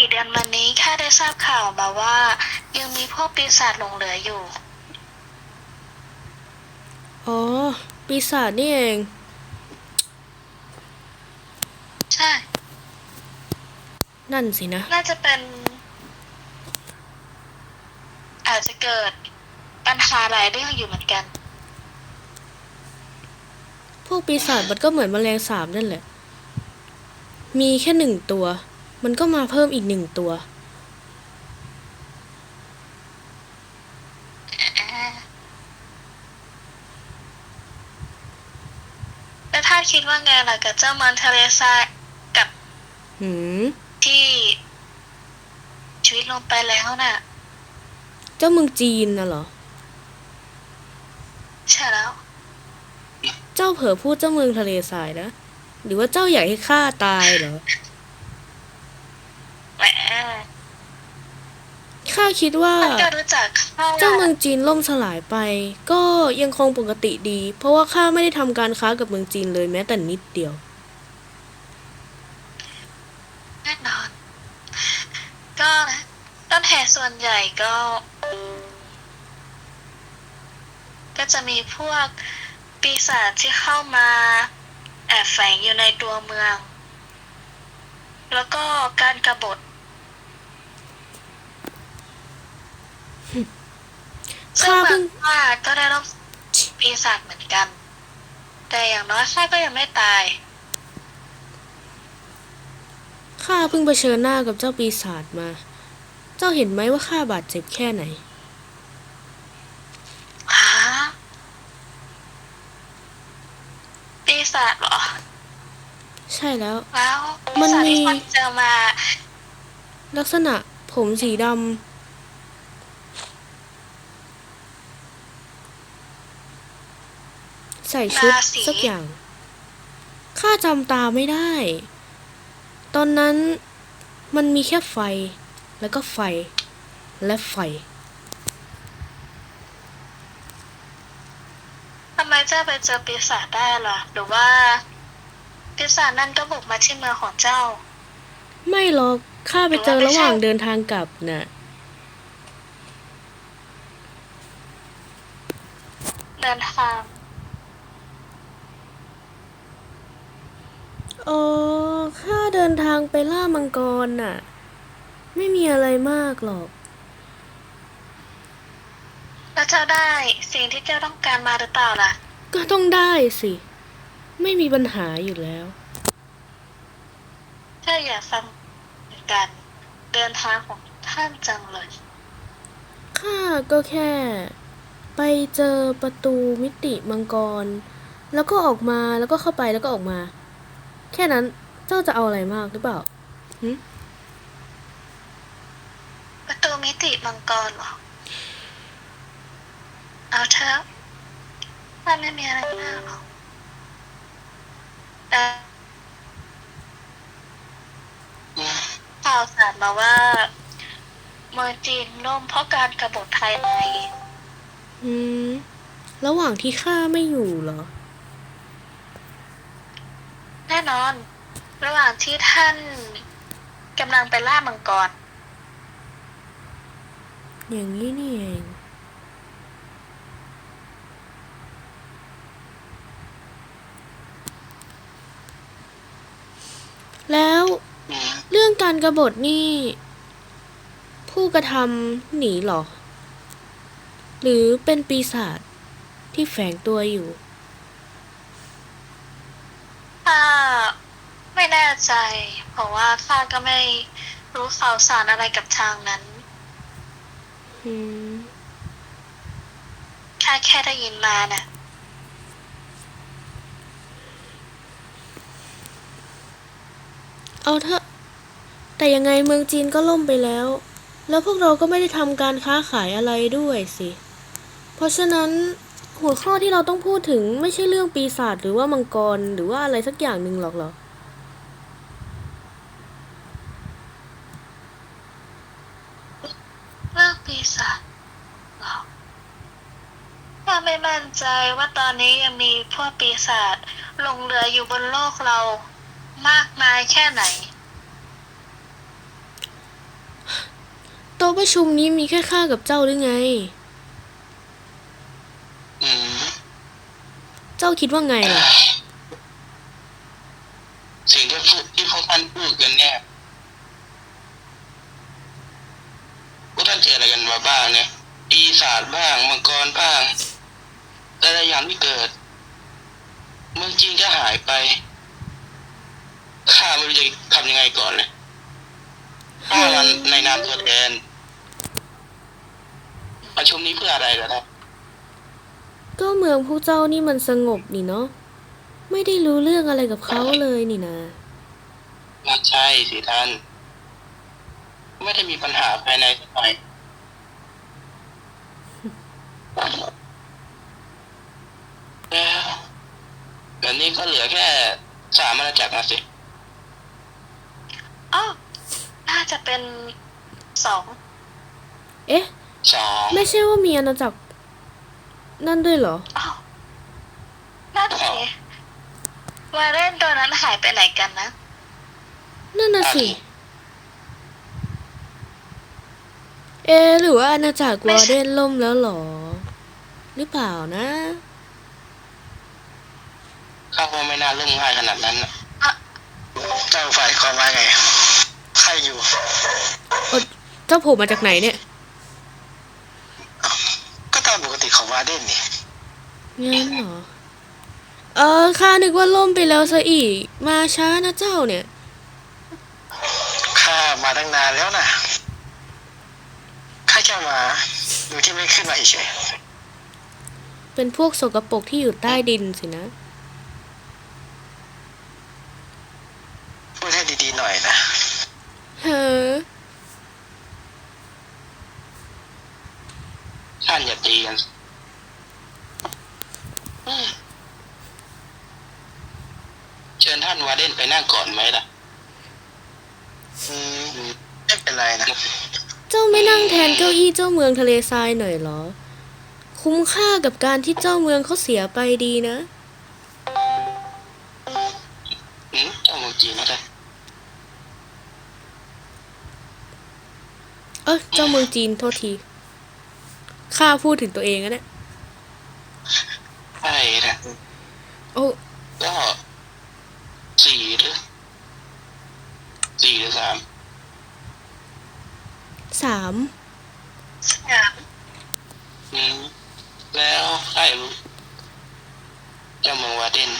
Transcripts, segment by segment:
กี่เดือนมานี้ข้าได้ทราบข่าวมาว่า ยังมีพวกปีศาจหลงเหลืออยู่ อ๋อ ปีศาจนี่เอง ใช่ นั่นสินะ น่าจะเป็น อาจจะเกิดปัญหาหลายเรื่องอยู่เหมือนกัน พวกปีศาจมันก็เหมือนแมลงสาบนั่นแหละ มีแค่หนึ่งตัว มันก็มาเพิ่มอีกหนึ่งตัว แล้วถ้าคิดว่าไงล่ะกับเจ้ามันทะเลทรายกับหืมที่ชีวิตลงไปแล้วน่ะ เจ้าเมืองจีนน่ะเหรอ ใช่แล้ว เจ้าเผลอพูดเจ้าเมืองทะเลทรายนะ หรือว่าเจ้าอยากให้ข้าตายเหรอแหม ข้าคิดว่าท่ารู้จักเจ้าเมืองจีนล่มสลายไป ก็ยังคงปกติดี เพราะว่าข้าไม่ได้ทำการค้ากับเมืองจีนเลยแม้แต่นิดเดียวแน่นอน ก็นะต้นเหตุส่วนใหญ่ก็ ก็จะมีพวกปีศาจที่เข้ามาแอบแฝงอยู่ในตัวเมือง แล้วก็การกรบฏ ซึ่งข้าแบเพิ่งบว่าก็ได้รับปีศาจเหมือนกัน แต่อย่างน้อยข้าก็ยังไม่ตาย ข้าเพิ่งเผชิญหน้ากับเจ้าปีศาจมา เจ้าเห็นไหมว่าข้าบาดเจ็บแค่ไหนหาปีศาจเหรอ ใช่แล้ว แล้วมัปีนศาจที่มี คนเจอมา ลักษณะผมสีดำ ใส่ชุดราศีสักอย่าง ข้าจำตาไม่ได้ ตอนนั้นมันมีแค่ไฟ แล้วก็ไฟ และไฟทำไมเจ้าไปเจอปีศาจได้ล่ะ หรือว่าปีศาจนั่นก็บุกมาที่เมืองของเจ้า ไม่หรอกข้าไปเจอระหว่างเดินทางกลับน่ะเดินทาง อ๋อข้าเดินทางไปล่ามังกรน่ะ ไม่มีอะไรมากหรอก แล้วเจ้าได้สิ่งที่เจ้าต้องการมาหรือเปล่าล่ะ ก็ต้องได้สิ ไม่มีปัญหาอยู่แล้ว เจ้าอยากฟังการเดินทางของท่านจังเลย ข้าก็แค่ ไปเจอประตูมิติมังกร แล้วก็ออกมาแล้วก็เข้าไปแล้วก็ออกมา แค่นั้นเจ้าจะเอาอะไรมากหรือเปล่าประตูมิติมังกรเหรอ เอาเถอะมันไม่มีอะไรมากหรอกแต่ข่าวสารมาว่า เมืองจีนล่มเพราะการกบฏภายใน อืม ระหว่างที่ข้าไม่อยู่เหรอ แน่นอน ระหว่างที่ท่านกำลังไปล่ามังกร อย่างนี้นี่เองแล้วเรื่องการกรบฏนี่ ผู้กระทำหนีเหรอ หรือเป็นปีศาจที่แฝงตัวอยู่ ข้าไม่แน่ ใจ เพราะว่าข้าก็ไม่รู้ข่าวสารอะไรกับทางนั้นอืมแค่แค่ได้ยินมาน่ะ เอาเถอะ แต่ยังไงเมืองจีนก็ล่มไปแล้ว แล้วพวกเราก็ไม่ได้ทำการค้าขายอะไรด้วยสิ เพราะฉะนั้นหัวข้อที่เราต้องพูดถึงไม่ใช่เรื่องปีศาจหรือว่ามังกรหรือว่าอะไรสักอย่างหนึ่งหรอกเหรอ เรื่องปีศาจเหรอข้าไม่มั่น ใจว่าตอนนี้ยังมีพวกปีศาจหลงเหลืออยู่บนโลกเรามากมายแค่ไหนแล้วประชุมนี้มีแค่ข้ากับเจ้าหรือไง อืม เจ้าคิดว่าไงล่ะ สิ่งที่พูดที่พวกท่านพูดกันเนี่ยพวกท่านเจออะไรกันมาบ้างเนี่ยปีศาจบ้างมังกรบ้าง แต่ละอย่างที่เกิด เมืองจีนก็หายไป ข้าไม่รู้จะทำยังไงก่อนเลยข้า มันในนามตัวแทน ประชุมนี้เพื่ออะไรเหรอครับก็เมืองผู้เจ้านี่มันสงบนี่เนาะไม่ได้รู้เรื่องอะไรกับเขาเลยนี่นะไม่ใช่สิท่าน ไม่ได้มีปัญหาภายในสักหน่อยแล้วแบบนี้ก็เหลือแค่สามอาณาจักรนะสิอ๋อน่าจะเป็น สองเอ๊ะ สองไม่ใช่ว่ามีอาณาจักรนั่นด้วยเหรออ้าวนั่นสิวาเรนตัวนั้นหายไปไหนกันนะ นั่นน่ะสิ เอะหรือว่าอาณาจักรวอร์เดนล่มแล้วเหรอ หรือเปล่านะ ข้าว่าไม่น่าเรื่องง่ายขนาดนั้นน่ะเจ้าฝ่ายความว่าไง ใครอยู่ เจ้าโผล่มาจากไหนเนี่ย ก็ตามปกติของวาเดนนี่งั้นเหรอ เออข้านึกว่าล่มไปแล้วซะอีก มาช้านะเจ้าเนี่ย ข้ามาตั้งนานแล้วนะข้าแค่มาดูที่ไม่ขึ้นมาเฉยเป็นพวกสกปรกที่อยู่ใต้ดินสินะๆพูดให้ดีๆหน่อยนะ เฮ้อ ท่านอย่าตีกันอืมเชิญท่านวาเดนไปนั่งก่อนไหมล่ะอืมไม่เป็นไรนะ เจ้าไม่นั่งแทนเก้าอี้เจ้าเมืองทะเลทรายหน่อยเหรอ คุ้มค่ากับการที่เจ้าเมืองเขาเสียไปดีนะอืมเจ้าเมืองจีนนะท่านเออเจ้าเมืองจีนโทษที ข้าพูดถึงตัวเองอะเนี่ยใช่นะโอ้ก็สี่หรือสี่หรือสามสามสยามอืมแล้วใครรู้เจ้าเมืองวาเดน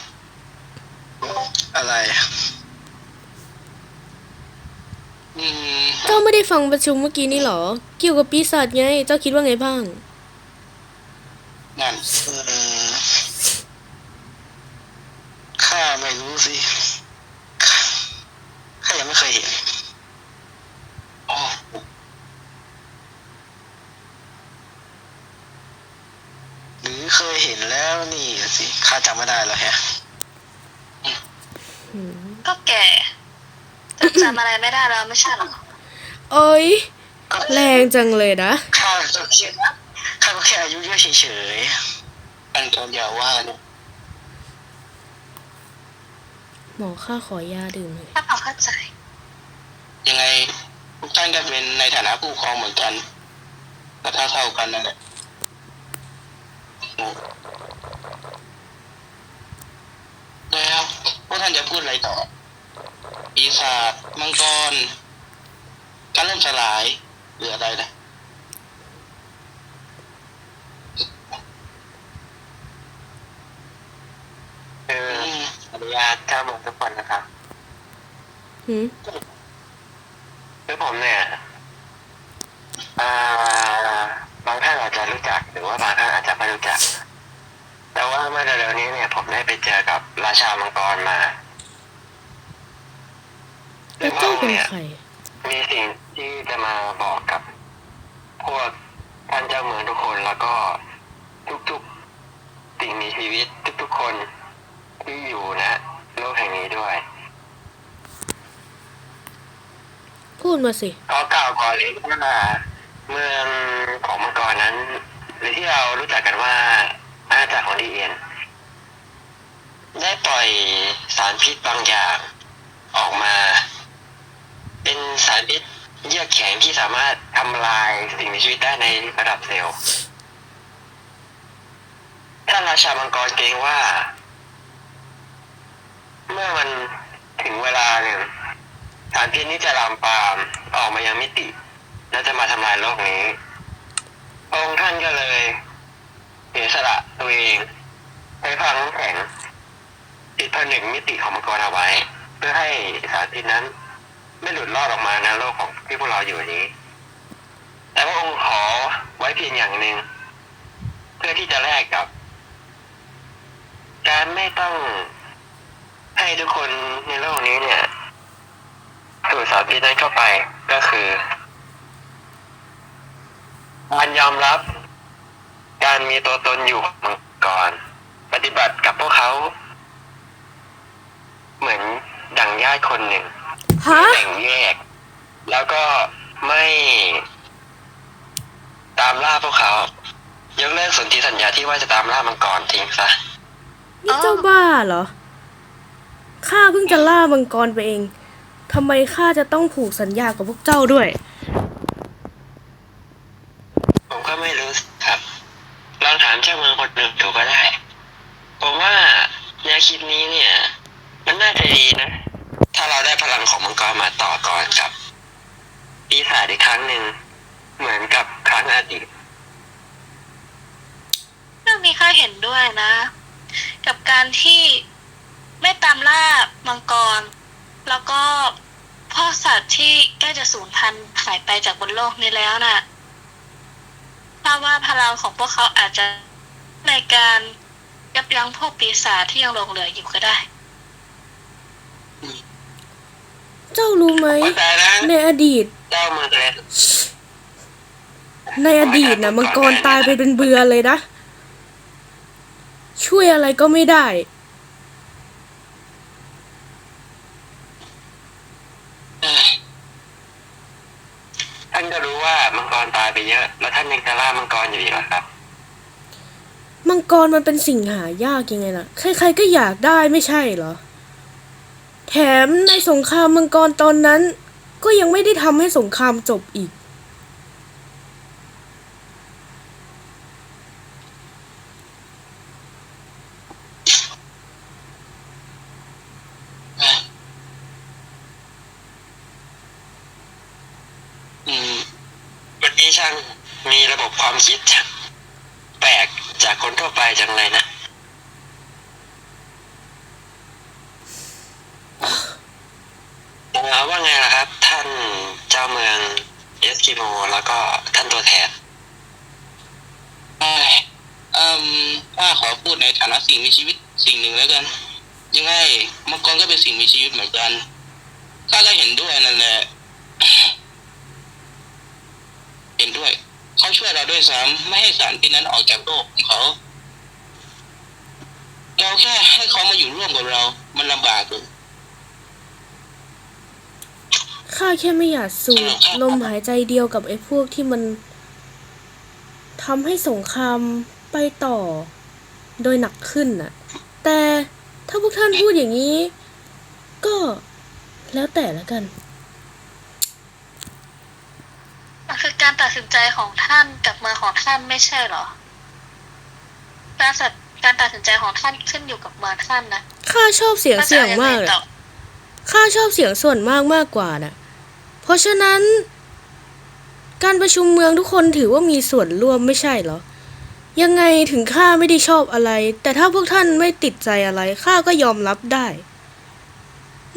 อะไรอืมเจ้าไม่ได้ฟังประชุมเมื่อกี้นี่เหรอ เกี่ยวกับปีศาจไง เจ้าคิดว่าไงบ้าง นั่นอืมข้าไม่รู้สิข้าข้ายังไม่เคยเห็นอ๋อหรือเคยเห็นแล้วนี่สิข้าจำไม่ได้แล้วแฮะอืมก็แก่จะจำอะไรไม่ได้แล้วไม่ใช่เหรอโอ้ยแรงจังเลยนะ ข้าก็แค่ ข้าก็แค่อายุเยอะเฉยอันก็อย่าว่าเนี่ยหมอข้าขอยาดื่มหน่อยถ้าพอเข้าใจ ยังไงทุกท่านก็เป็นในฐานะผู้ปกครองเหมือนกันก็เท่าเท่าๆกันนั่นแหละโอ้แล้วพวกท่านจะพูดอะไรต่อ ปีศาจมังกร การล่มสลายหรืออะไรนะ ๆคือ อืม อ นุญาตเจ้าเมืองทุกคนนะครับหืมคือผมเนี่ยอ่าบางท่านอาจจะรู้จักหรือว่าบางท่านอาจจะไม่รู้จัก แต่ว่าเมื่อเร็วๆนี้เนี่ย ผมได้ไปเจอกับราชามังกรมาแล้วเจ้าเป็นใครมีสิ่งที่จะมาบอกกับพวกท่านเจ้าเมืองทุกคนแล้วก็ทุกๆสิ่งมีชีวิตทุกๆคนที่อยู่นะ โลกแห่งนี้ด้วยพูดมาสิก็กล่าวก่อนเลยว่าเมืองของมังกรนั้น หรือที่เรารู้จักกันว่าอาณาจักรของดีเอ็นได้ปล่อยสารพิษบางอย่างออกมา เป็นสารพิษเยือกแข็งที่สามารถทำลายสิ่งมีชีวิตได้ในระดับเซลล์ท่านราชามังกรเกรงว่า เมื่อมันถึงเวลาหนึ่งสารพิษนี้จะลามปามออกมายังมิติ และจะมาทำลายโลกนี้องค์ท่านก็เลยเสียสละตัวเองใช้พลังน้ำแข็งติดผนึกมิติของมังกรเอาไว้ เพื่อให้สารพิษนั้น ไม่หลุดรอดออกมาในโลกของที่พวกเราอยู่นี้ แต่พระองค์ขอไว้เพียงอย่างหนึ่งเพื่อที่จะแลกกับ การไม่ต้อง ให้ทุกคนในโลกนี้เนี่ยสูดสารพิษนั้นเข้าไปก็คือการยอมรับ การมีตัวตนอยู่ของมังกรปฏิบัติกับพวกเขา เหมือนดังญาติคนหนึ่งฮะแบ่งแยก แล้วก็ไม่ตามล่าพวกเขายกเลิกสนธิสัญญาที่ว่าจะตามล่ามังกรทิ้งซะนี่เจ้าบ้าเหรอ ข้าเพิ่งจะล่ามังกรไปเอง ทำไมข้าจะต้องผูกสัญญากับพวกเจ้าด้วย ผมก็ไม่รู้ครับ ลองถามเจ้าเมืองคนหนึ่งดูก็ได้ ผมว่าแนวคิดนี้เนี่ย มันน่าจะดีนะ ถ้าเราได้พลังของมังกรมาต่อก่อนกับปีศาจอีกครั้งหนึ่ง เหมือนกับครั้งอดีต เรื่องนี้ข้าเห็นด้วยนะ กับการที่ไม่ ตามล่ามังกร แล้วก็พ่อสัตว์ที่ใกล้จะสูญพันธุ์หายไปจากบนโลกนี้แล้วน่ะถ้าว่าพลังของพวกเขาอาจจะในการยับยั้งพวกปีศาจที่ยังหลงเหลืออยู่ก็ได้ เจ้ารู้ไหมว่าแต่นะในอดีต เจ้าเมืองทะเลในอดีตนะมังกรตายไปเป็นเบือเลยนะ ช่วยอะไรก็ไม่ได้ เอ้ย ท่านก็รู้ว่ามังกรตายไปเยอะ แล้วท่านยังจะล่ามังกรอยู่อีกเหรอครับ มังกรมันเป็นสิ่งหายากยังไงล่ะ ใครๆก็อยากได้ไม่ใช่เหรอ แถมในสงครามมังกรตอนนั้น ก็ยังไม่ได้ทำให้สงครามจบอีก อืม วันนี้ช่างมีระบบความคิด แปลกจาก คนทั่วไปจังเลยนะเอ่อว่าไงล่ะครับ ท่านเจ้าเมืองเอสกิโม แล้วก็ท่านตัวแทนเอ้ยเอ่มข้าขอพูดในฐานะสิ่งมีชีวิตสิ่งหนึ่งแล้วกัน ยังไงมังกรก็เป็นสิ่งมีชีวิตเหมือนกันข้าก็เห็นด้วยนั่นแหละ เห็นด้วย เขาช่วยเราด้วยซ้ำไม่ให้สารพิษนั้นออกจากโลกของเขาเราแค่ให้เขามาอยู่ร่วมกับเรา มันลำบากเลยข้าแค่ไม่อยากสูดลมหายใจเดียวกับไอ้พวกที่มันทำให้สงครามไปต่อ โดยหนักขึ้นน่ะ แต่ถ้าพวกท่านพูดอย่างนี้ ก็แล้วแต่ละกัน มันคือ การตัดสินใจของท่านกับเมืองของท่านไม่ใช่เหรอ การตัดการตัดสินใจของท่านขึ้นอยู่กับเมืองท่านนะข้าชอบเสียงว่าจะเสียงอายังไงมากเลยต่อข้าชอบเสียงส่วนมากมากกว่าน่ะเพราะฉะนั้น การประชุมเมืองทุกคนถือว่ามีส่วนร่วมไม่ใช่เหรอ ยังไงถึงข้าไม่ได้ชอบอะไร แต่ถ้าพวกท่านไม่ติดใจอะไรข้าก็ยอมรับได้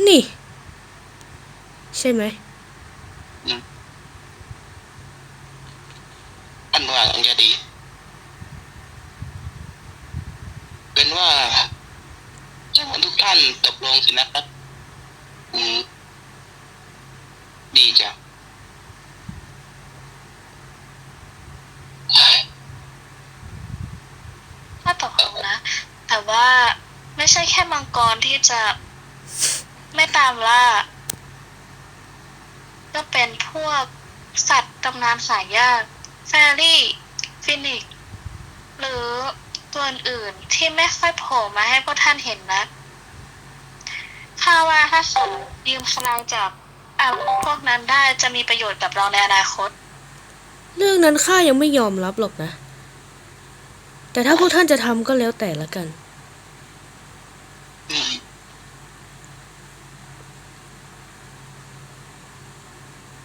นี่ ใช่ไหม อันว่าอันจะดี เป็นว่าเจ้าทุกท่านตกลงสินะครับอืมดีจ้ะถ้าตกลงนะ แต่ว่าไม่ใช่แค่มังกรที่จะไม่ตามล่า ก็เป็นพวกสัตว์ตำนานหายยาก แฟรี่ฟินิกหรือตัวอื่นที่ไม่ค่อยโผล่มาให้พวกท่านเห็นนะข้าว่าถ้าเขายืมพลังจากไออาวุธพวกนั้นได้จะมีประโยชน์กับเราในอนาคต เรื่องนั้นข้ายังไม่ยอมรับหรอกนะ แต่ถ้าพวกท่านจะทำก็แล้วแต่ละกัน อืม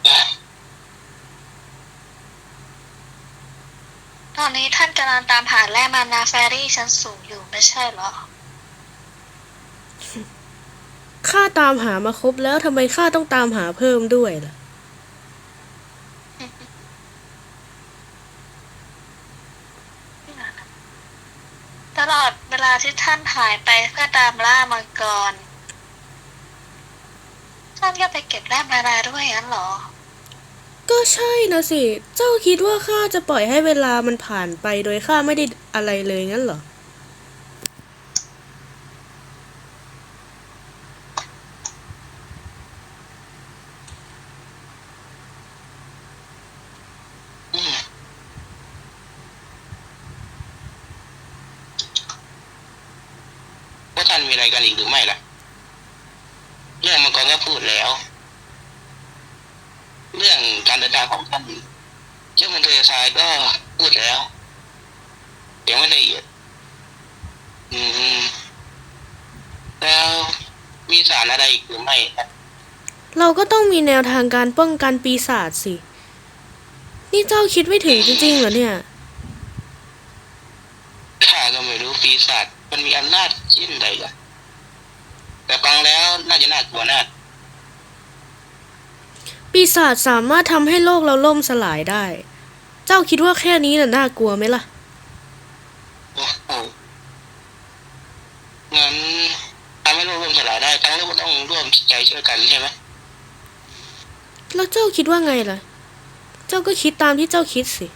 อะ ตอนนี้ท่าน กำลังตามหาแร่มานาแฟรี่ชั้นสูงอยู่ไม่ใช่เหรอ ข้าตามหามาครบแล้วทำไมข้าต้องตามหาเพิ่มด้วยล่ะ ตลอดเวลาที่ท่านหายไปเพื่อตามล่ามังกร ท่านก็ไปเก็บแร่มานาด้วยงั้นเหรอ ก็ใช่นะสิ เจ้าคิดว่าข้าจะปล่อยให้เวลามันผ่านไปโดยข้าไม่ได้อะไรเลยงั้นเหรออว่าท่านมีอะไรกันอีกหรือไม่ล่ะ เรื่องมังกรก็พูดแล้ว เรื่องการเดินทางของท่านเจ้ามันเททรายก็พูดแล้วยังไม่ละเอียด อืม แล้วมีสารอะไรอีกหรือไม่ครับเราก็ต้องมีแนวทางการป้องกันปีศาจสิ นี่เจ้าคิดไม่ถึงจริงๆเหรอเนี่ย ข้าก็ไม่รู้ปีศาจมันมีอำนาจชิ้นใดกันแต่ฟังแล้วน่าจะน่ากลัวนะ ปีศาจสามารถทำให้โลกเราล่มสลายได้ เจ้าคิดว่าแค่นี้น่ะน่ากลัวไหมล่ะโอ้โหงั้นทำให้โลกร่วมสลายได้ทั้งโลกก็ต้องร่วมใจช่วยกันใช่ไหมแล้วเจ้าคิดว่าไงล่ะ เจ้าก็คิดตามที่เจ้าคิดสิ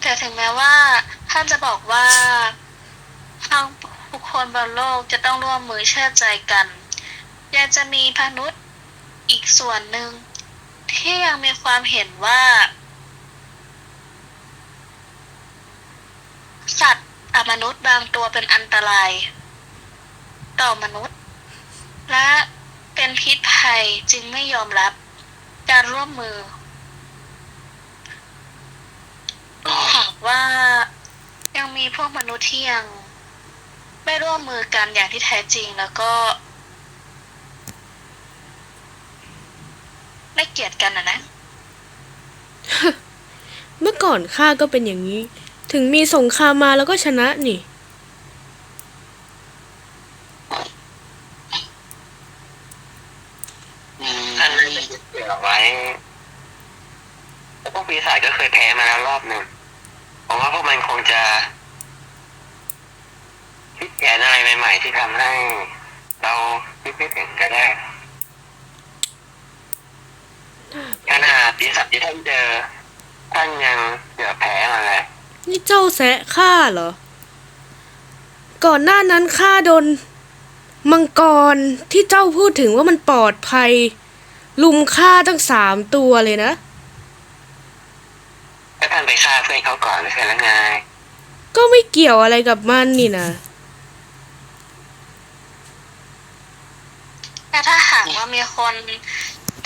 แต่ถึงแม้ว่าท่านจะบอกว่าทั้งบุคคลบนโลกจะต้องร่วมมือเชื่อใจกัน ยังจะมีพนุษย์อีกส่วนหนึ่ง ที่ยังมีความเห็นว่า สัตว์อมนุษย์บางตัวเป็นอันตราย ต่อมนุษย์ และเป็นพิษภัยจึงไม่ยอมรับ การร่วมมือหากว่ายังมีพวกมนุษย์ที่ยัง ไม่ร่วมมือกันอย่างที่แท้จริงแล้วก็ ไม่เกลียดกันนะนะ เมื่อก่อนข้าก็เป็นอย่างนี้ ถึงมีสงครามมาแล้วก็ชนะนี่อืมท่านน่าจะยึดเกี่ยวไว้แล้วพวกปีศาจก็เคยแพ้มาแล้วรอบหนึ่งผมว่าพวกมันคงจะคิดแผนอะไรใหม่ ๆ ที่ทำให้ เราคิดไม่ถึงก็ได้ ขนาดปีศาจที่ท่านเจอ ท่านยังเกือบแพ้มาเลยนี่เจ้าแซะข้าเหรอ ก่อนหน้านั้นข้าโดน มังกรที่เจ้าพูดถึงว่ามันปลอดภัย ลุมฆ่าตั้งสามตัวเลยนะแล้วท่านไปฆ่าเพื่อนเขาก่อนไม่ใช่แล้วไงก็ไม่เกี่ยวอะไรกับมันนี่นะแต่ถ้าหากว่ามีคน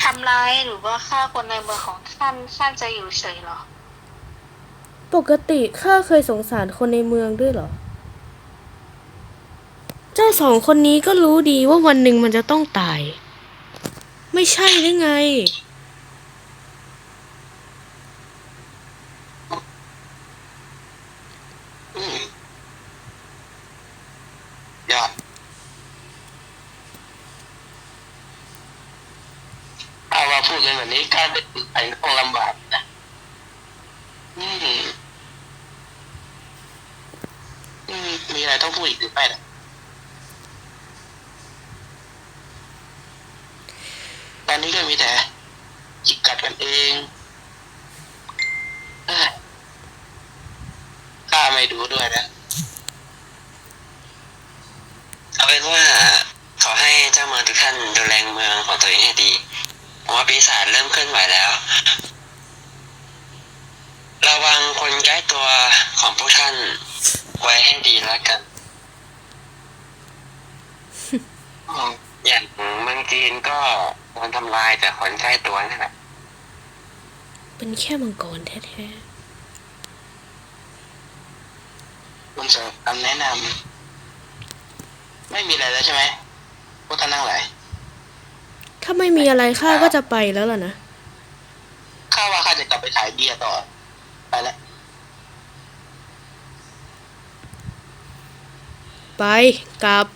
ทำร้ายหรือว่าฆ่าคนในเมืองของท่านท่านจะอยู่เฉยเหรอ ปกติข้าเคยสงสารคนในเมืองด้วยเหรอ เจ้าสองคนนี้ก็รู้ดีว่าวันหนึ่งมันจะต้องตาย ไม่ใช่หรือไงอืมยอดถ้าว่า พูดกันแบบนี้การเป็นไปต้องลำบากนะอืมอืมมีอะไรต้องพูดอีกหรือไม่ล่ะตอนนี้ก็มีแต่จิกกัดกันเองข้าไม่ดูด้วยนะเอาเป็นว่าขอให้เจ้าเมืองทุกท่านดูแลเมืองของตัวเองให้ดี ผมว่าปีศาจเริ่มเคลื่อนไหวแล้ว ระวังคนใกล้ตัวของพวกท่าน ไว้ให้ดีแล้วกันอืมอย่างเมื่จีนก็โดนทำลายจากคนใกล้ตัวนั่นแหละเป็นแค่มังกรแท้คุณสำหรับคำแนะนำไม่มีอะไรแล้วใช่ไหมพวกท่านทั้งหลายๆ ถ้าไม่มีอะไรข้าก็จะไปแล้วล่ะนะข้าว่าข้าจะกลับไปขายเบียร์ต่อ ไปแล้วไปกลับ